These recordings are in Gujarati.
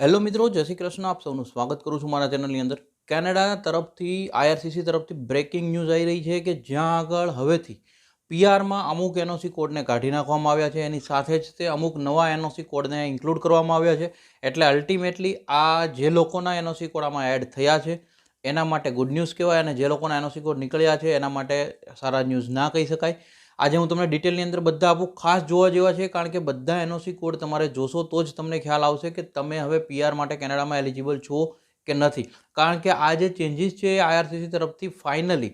હેલો મિત્રો, જય શ્રી કૃષ્ણ. આપ સૌનું સ્વાગત કરું છું મારા ચેનલની અંદર. કેનેડા તરફથી, આઈઆરસીસી તરફથી બ્રેકિંગ ન્યૂઝ આવી રહી છે કે જ્યાં આગળ હવેથી પીઆરમાં અમુક એનઓસી કોડને કાઢી નાખવામાં આવ્યા છે. એની સાથે જ તે અમુક નવા એનઓસી કોડને ઇન્ક્લુડ કરવામાં આવ્યા છે. એટલે અલ્ટિમેટલી આ જે લોકોના એનઓસી કોડ આમાં એડ થયા છે, એના માટે ગુડ ન્યૂઝ કહેવાય અને જે લોકોના એનઓસી કોડ નીકળ્યા છે, એના માટે સારા ન્યૂઝ ના કહી શકાય. આજે હું તમને ડિટેલની અંદર બધા આપું. ખાસ જોવા જેવા છે, કારણ કે બધા એનઓસી કોડ તમારે જોશો તો જ તમને ખ્યાલ આવશે કે તમે હવે પીઆર માટે કેનેડામાં એલિજિબલ છો કે નથી. કારણ કે આ જે ચેન્જીસ છે આઈઆરસીસી તરફથી ફાઇનલી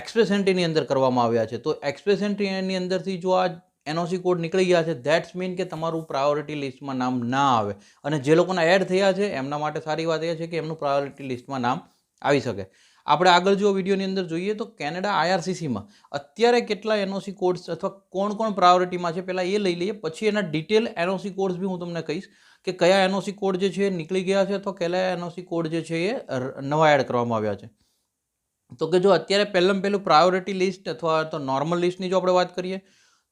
એક્સપ્રેસ એન્ટ્રીની અંદર કરવામાં આવ્યા છે. તો એક્સપ્રેસ એન્ટ્રીની અંદરથી જો આ એનઓસી કોડ નીકળી ગયા છે ધેટ્સ મીન કે તમારું પ્રાયોરિટી લિસ્ટમાં નામ ના આવે. અને જે લોકોના એડ થયા છે, એમના માટે સારી વાત એ છે કે એમનું પ્રાયોરિટી લિસ્ટમાં નામ આવી શકે. આપણે આગળ જો વિડીયોની અંદર જોઈએ તો કેનેડા આઈઆરસીસીમાં અત્યારે કેટલા એનઓસી કોડ્સ અથવા કોણ કોણ પ્રાયોરિટીમાં છે પહેલાં એ લઈ લઈએ, પછી એના ડિટેલ એનઓસી કોડ્સ બી હું તમને કહીશ કે કયા એનઓસી કોડ જે છે નીકળી ગયા છે અથવા કયા એનઓસી કોડ જે છે એ નવા એડ કરવામાં આવ્યા છે. તો કે જો અત્યારે પહેલાં પહેલું પ્રાયોરિટી લિસ્ટ અથવા તો નોર્મલ લિસ્ટની જો આપણે વાત કરીએ,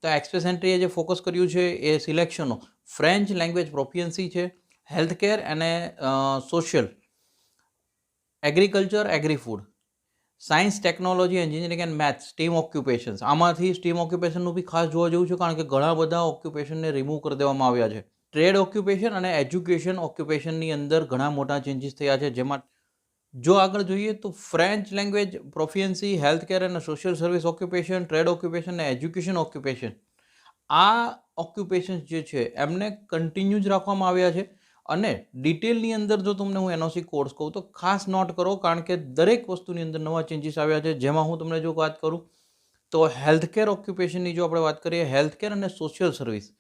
તો એક્સપ્રેસ એન્ટ્રીએ જે ફોકસ કર્યું છે એ સિલેક્શનો ફ્રેન્ચ લેંગ્વેજ પ્રોફિયન્સી છે હેલ્થ કેર અને social agriculture agri food science technology engineering and maths STEM occupations આમાંથી સ્ટીમ ઓક્યુપેશનનું બી ખાસ જોવા જેવું છે, કારણ કે ઘણા બધા ઓક્યુપેશનને રિમૂવ કરી દેવામાં આવ્યા છે. ટ્રેડ ઓક્યુપેશન અને એજ્યુકેશન ઓક્યુપેશનની અંદર ઘણા મોટા ચેન્જીસ થયા છે, જેમાં જો આગળ જોઈએ તો French language proficiency health care અને social service occupation trade occupation અને એજ્યુકેશન ઓક્યુપેશન આ ઓક્યુપેશન્સ જે છે, એમને કન્ટિન્યુ જ રાખવામાં આવ્યા છે. અને ડિટેલની અંદર જો તમને હું એનઓસી કોર્સ કહું તો ખાસ નોટ કરો, કારણ કે દરેક વસ્તુની અંદર નવા ચેન્જીસ આવ્યા છે. જેમાં હું તમને જો વાત કરું, તો હેલ્થકેર ઓક્યુપેશનની જો આપણે વાત કરીએ હેલ્થકેર અને સોશિયલ સર્વિસ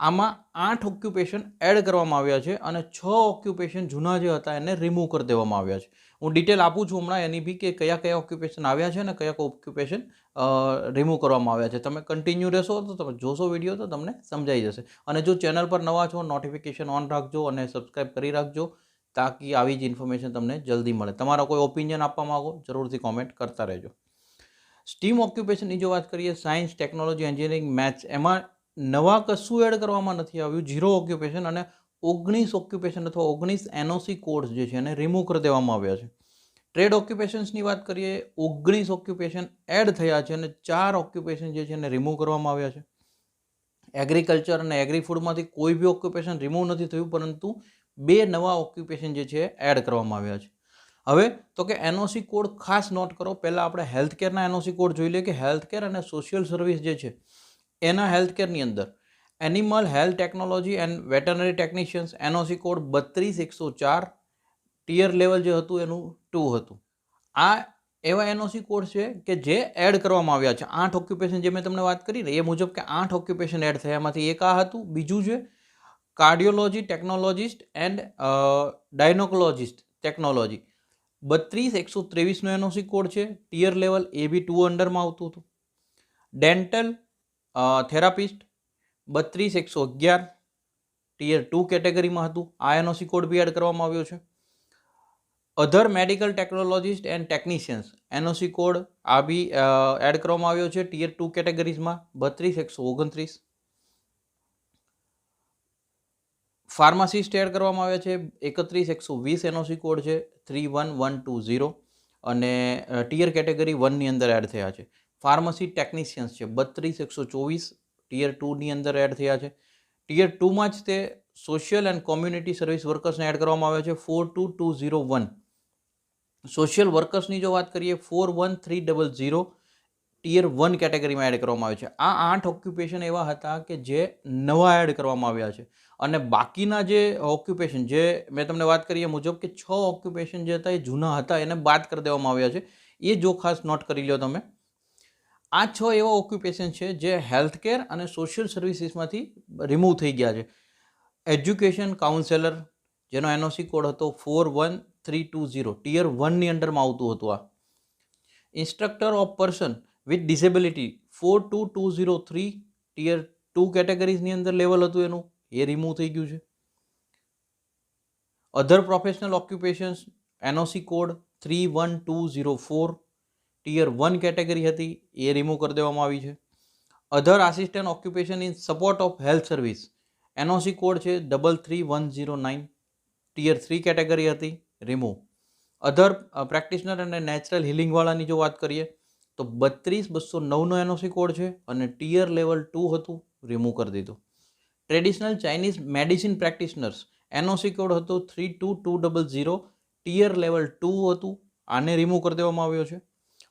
આમાં આઠ ઓક્યુપેશન એડ કરવામાં આવ્યા છે અને છ ઓક્યુપેશન જૂના જે હતા એને રિમૂવ કરી દેવામાં આવ્યા છે. હું ડિટેલ આપું છું હમણાં એની બી કે કયા કયા ઓક્યુપેશન આવ્યા છે અને કયા ઓક્યુપેશન રિમૂવ કરવામાં આવ્યા છે. તમે કન્ટિન્યુ રહેશો તો તમે જોશો વીડિયો તો તમને સમજાઈ જશે. અને જો ચેનલ પર નવા છો નોટિફિકેશન ઓન રાખજો અને સબસ્ક્રાઈબ કરી રાખજો તાકી આવી જ ઇન્ફોર્મેશન તમને જલ્દી મળે. તમારા કોઈ ઓપિનિયન આપવા માગો, જરૂરથી કોમેન્ટ કરતા રહેજો. સ્ટીમ ઓક્યુપેશનની જો વાત કરીએ સાયન્સ ટેકનોલોજી એન્જિનિયરિંગ મેથ્સ એમાં નવા કશું એડ કરવામાં નથી આવ્યું. ઝીરો ઓક્યુપેશન અને ઓગણીસ ઓક્યુપેશન અથવા ઓગણીસ એનઓસી કોર્સ જે છે એને રિમૂવ કરી દેવામાં આવ્યા છે. ટ્રેડ ઓક્યુપેશન્સની વાત કરીએ, ઓગણીસ ઓક્યુપેશન એડ થયા છે અને ચાર ઓક્યુપેશન જે છે એને રિમૂવ કરવામાં આવ્યા છે. એગ્રીકલ્ચર અને એગ્રી ફૂડમાંથી કોઈ બી ઓક્યુપેશન રિમૂવ નથી થયું, પરંતુ બે નવા ઓક્યુપેશન જે છે એડ કરવામાં આવ્યા છે. હવે, તો કે એનઓસી કોડ ખાસ નોટ કરો, પહેલાં આપણે હેલ્થ કેરના એનઓસી કોડ જોઈ લઈએ કે હેલ્થ કેર અને સોશિયલ સર્વિસ જે છે, એના હેલ્થ કેરની અંદર animal health technology and veterinary technicians NOC code બત્રીસ એકસો ચાર ટિયર લેવલ જે હતું એનું ટુ હતું. આ એવા એનઓસી કોડ છે કે જે એડ કરવામાં આવ્યા છે. આઠ ઓક્યુપેશન જે મેં તમને વાત કરી ને, એ મુજબ કે આઠ ઓક્યુપેશન એડ થયા. એમાંથી એક આ હતું, બીજું છે cardiology technologist and diagnostic technology. બત્રીસ, એકસો ત્રેવીસનો એનઓસી કોડ છે. Tier level A B two અંડરમાં આવતું હતું. ડેન્ટલ થેરાપિસ્ટ બત્રીસ, એકસો અગિયાર. ટીયર ટુ કેટેગરીમાં હતું. આ એનઓસી કોડ બી એડ કરવામાં આવ્યો છે. Other medical technologist and technicians NOC code આ બી એડ કરવામાં આવ્યો છે ટિયર ટુ કેટેગરીઝમાં બત્રીસ, એકસો ઓગણત્રીસ. ફાર્માસિસ્ટ એડ કરવામાં આવ્યા છે. એકત્રીસ, એકસો વીસ એનઓસી કોડ છે. Three one one two zero અને ટિયર કેટેગરી વનની અંદર એડ થયા છે. ફાર્મસી ટેકનિશિયન્સ છે. બત્રીસ, એકસો ચોવીસ ટિયર ટુની અંદર એડ થયા છે. ટિયર ટુમાં જ તે સોશિયલ એન્ડ કોમ્યુનિટી સર્વિસ વર્કર્સને એડ કરવામાં આવ્યા છે. Four two two zero one social વર્કર્સની જો વાત કરીએ, four one three double zero tier one કેટેગરીમાં એડ કરવામાં આવે છે. આ આઠ ઓક્યુપેશન એવા હતા કે જે નવા એડ કરવામાં આવ્યા છે. અને બાકીના જે ઓક્યુપેશન, જે મેં તમને વાત કરી એ મુજબ કે છ ઓક્યુપેશન જે હતા એ જૂના હતા, એને બાદ કરી દેવામાં આવ્યા છે. એ જો ખાસ નોટ કરી લો તમે. આ છ એવા ઓક્યુપેશન છે જે હેલ્થ કેર અને સોશિયલ સર્વિસીસમાંથી રિમૂવ થઈ ગયા છે. એજ્યુકેશન કાઉન્સેલર, જેનો એનઓસી કોડ હતો, four one three two zero, tier વનની અંડરમાં આવતું હતું આ. Instructor of person with disability four two two zero three, tier two કેટેગરીઝની અંદર લેવલ હતું એનું. એ રિમૂવ થઈ ગયું છે. Other professional occupations NOC code three one two zero four, tier one category હતી, એ રિમૂવ કરી દેવામાં આવી છે. Other assistant occupation in support of health service NOC code છે double three one zero nine tier three category હતી. રિમૂવ અધર પ્રેક્ટિશનર અને નેચરલ હિલિંગવાળાની જો વાત કરીએ, તો બત્રીસ બસો નવનો એનઓસી કોડ છે અને ટીયર લેવલ ટુ હતું રિમૂવ કરી દીધું. Traditional Chinese medicine practitioners NOC code હતો three two two double zero tier level two હતું, આને રિમૂવ કરી દેવામાં આવ્યો છે.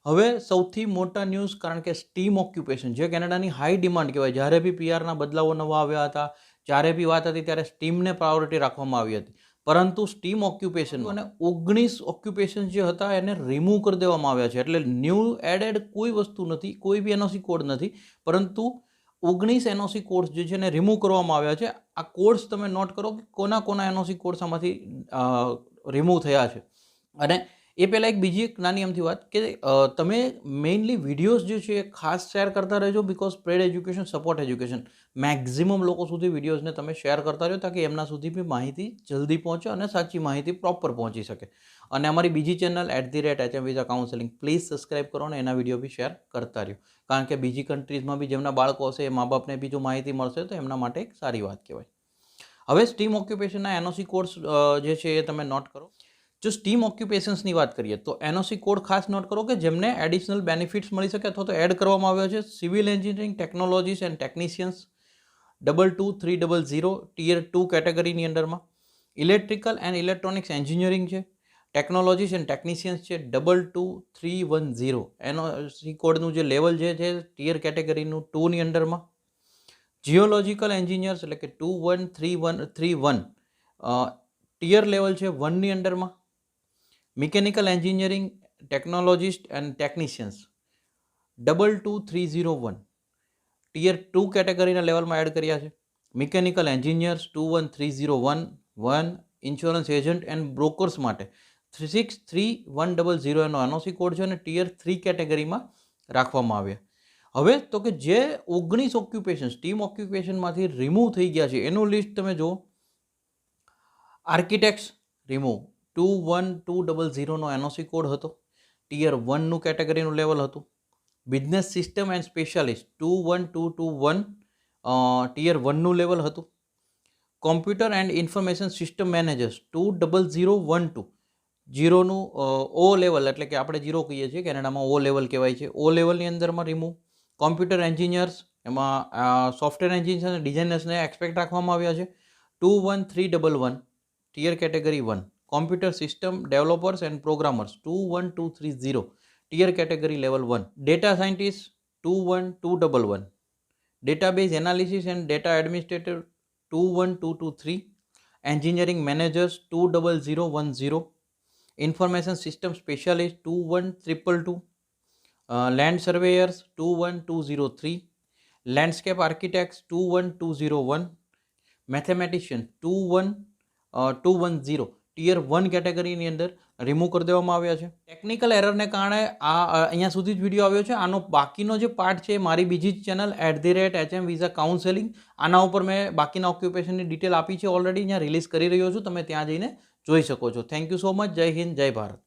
હવે સૌથી મોટા ન્યૂઝ કારણ કે સ્ટીમ ઓક્યુપેશન જે કેનેડાની હાઈ ડિમાન્ડ કહેવાય. જ્યારે બી પીઆરના બદલાવો નવા આવ્યા હતા, જ્યારે બી વાત હતી ત્યારે સ્ટીમને પ્રાયોરિટી રાખવામાં આવી હતી. પરંતુ સ્ટીમ ઓક્યુપેશન અને ઓગણીસ ઓક્યુપેશન જે હતા એને રિમૂવ કરી દેવામાં આવ્યા છે. એટલે ન્યૂ એડેડ કોઈ વસ્તુ નથી, કોઈ બી એનઓસી કોડ નથી, પરંતુ ઓગણીસ એનઓસી કોડ્સ જે છે એને રિમૂવ કરવામાં આવ્યા છે. આ કોડ્સ તમે નોટ કરો કે કોના કોના એનઓસી કોડ્સ આમાંથી રિમૂવ થયા છે. અને એ પહેલાં એક બીજી એક નાની અમથી વાત કે તમે મેઇનલી વિડીયોઝ જે છે એ ખાસ શેર કરતા રહેજો because spread education support education maximum લોકો સુધી વિડીયોઝને તમે શેર કરતા રહ્યો તાકી એમના સુધી બી માહિતી જલ્દી પહોંચે અને સાચી માહિતી પ્રોપર પહોંચી શકે. અને અમારી બીજી channel at the rate H M visa counselling please subscribe કરો અને એના વીડિયો બી શેર કરતા રહ્યો. કારણ કે બીજી કન્ટ્રીઝમાં બી જેમના બાળકો હશે, એ મા બાપને બી જો માહિતી મળશે તો એમના માટે એક સારી વાત કહેવાય. હવે સ્ટીમ ઓક્યુપેશનના એનઓસી કોર્સ જે છે એ તમે નોટ કરો. જો સ્ટીમ ઓક્યુપેશન્સની વાત કરીએ, તો એનઓસી કોડ ખાસ નોટ કરો કે જેમને એડિશનલ બેનિફિટ્સ મળી શકે અથવા તો એડ કરવામાં આવ્યો છે. Civil engineering technologies and technicians double two three double zero tier two કેટેગરીની અંડરમાં ઇલેક્ટ્રિકલ એન્ડ ઇલેક્ટ્રોનિક્સ એન્જિનિયરિંગ છે. ટેકનોલોજીસ એન્ડ ટેકનિશિયન્સ છે. Double two three one zero એનો સી કોડનું જે લેવલ જે છે ટીયર કેટેગરીનું ટુની અંડરમાં જીઓલોજીકલ એન્જિનિયર્સ એટલે કે two one three one three one tier level છે વનની અંડરમાં mechanical engineering technologist and technicians double two three zero one tier two કેટેગરીના લેવલમાં એડ કર્યા છે. Mechanical engineers two one three zero one one insurance agent and brokers માટે. Three six three one double zero એનો એનઓસી કોડ છે અને ટિયર થ્રી કેટેગરીમાં રાખવામાં આવ્યા. હવે તો કે જે ઓગણીસ ઓક્યુપેશન્સ ટીમ ઓક્યુપેશનમાંથી રિમૂવ થઈ ગયા છે, એનું લિસ્ટ તમે જુઓ. Architects remove two one two double ઝીરોનો NOC code હતો. ટીયર વનનું કેટેગરીનું લેવલ હતું. Business system and specialist two one two two one tier વનનું level હતું. Computer and information system managers two double zero one two, ઝીરોનું O level એટલે કે આપણે જીરો કહીએ છીએ કેનેડામાં ઓ લેવલ કહેવાય છે. ઓ લેવલની અંદરમાં રિમૂવ, કોમ્પ્યુટર એન્જિનિયર્સ, એમાં સોફ્ટવેર એન્જિનિયર્સ અને ડિઝાઇનર્સને એક્સપેક્ટ રાખવામાં આવ્યા છે. Two one three double one, tier category one. computer system developers and programmers 21230 tier category level 1 data scientist 21211 database analysis and data administrator 21223 engineering managers 20010 information system specialist 21222 uh, land surveyors 21203 landscape architects 21201 mathematician two one uh, two one zero. uh, tier one કેટેગરીની અંદર રિમૂવ કરી દેવામાં આવ્યા છે. ટેકનિકલ એરરને કારણે આ અહીંયા સુધી જ વીડિયો આવ્યો છે. આનો બાકીનો જે પાર્ટ છે મારી બીજી જ channel at the rate H M visa counselling આના ઉપર મેં બાકીના ઓક્યુપેશનની ડિટેલ આપી છે ઓલરેડી અહીંયા રિલીઝ કરી રહ્યો છું. તમે ત્યાં જઈને જોઈ શકો છો. થેન્ક યુ સો મચ જય હિન્દ, જય ભારત.